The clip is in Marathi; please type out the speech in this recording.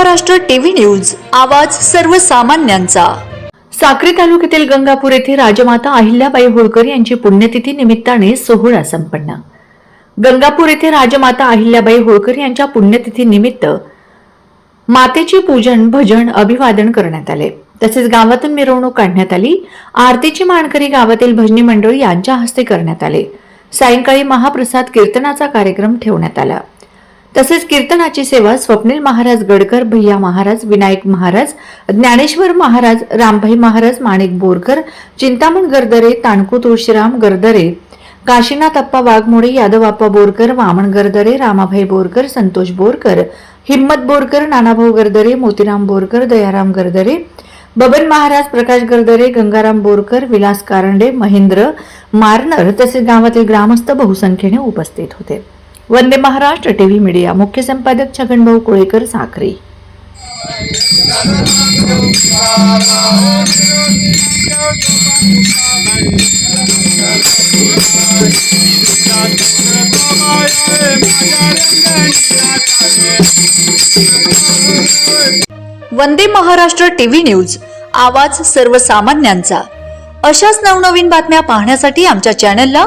महाराष्ट्र टीव्ही न्यूज आवाज सर्वसामान्यांचा. साक्री तालुक्यातील गंगापूर येथे राजमाता अहिल्याबाई होळकर यांची पुण्यतिथी निमित्ताने सोहळा संपन्न. गंगापूर येथे राजमाता अहिल्याबाई होळकर यांच्या पुण्यतिथी निमित्त मातेचे पूजन भजन अभिवादन करण्यात आले. तसेच गावातून मिरवणूक काढण्यात आली. आरतीची मानकरी गावातील भजनी मंडळ यांच्या हस्ते करण्यात आले. सायंकाळी महाप्रसाद कीर्तनाचा कार्यक्रम ठेवण्यात आला. तसेच कीर्तनाची सेवा स्वप्नील महाराज गडकर भैया महाराज विनायक महाराज ज्ञानेश्वर महाराज रामभाई महाराज माणिक बोरकर चिंतामण गरदरे ताणकू तुळशीराम गरदरे काशीनाथ अप्पा वाघमोडे यादवप्पा बोरकर वामन गरदरे रामाभाई बोरकर संतोष बोरकर हिम्मत बोरकर नानाभाऊ गरदरे मोतीराम बोरकर दयाराम गरदरे बबन महाराज प्रकाश गरदरे गंगाराम बोरकर विलास कारंडे महेंद्र मारनर तसेच गावातील ग्रामस्थ बहुसंख्येने उपस्थित होते. वंदे महाराष्ट्र टीव्ही मीडिया मुख्य संपादक छगनभाऊ कोळेकर साखरे. वंदे महाराष्ट्र टीव्ही न्यूज आवाज सर्वसामान्यांचा. अशाच नवनवीन बातम्या पाहण्यासाठी आमच्या चॅनलला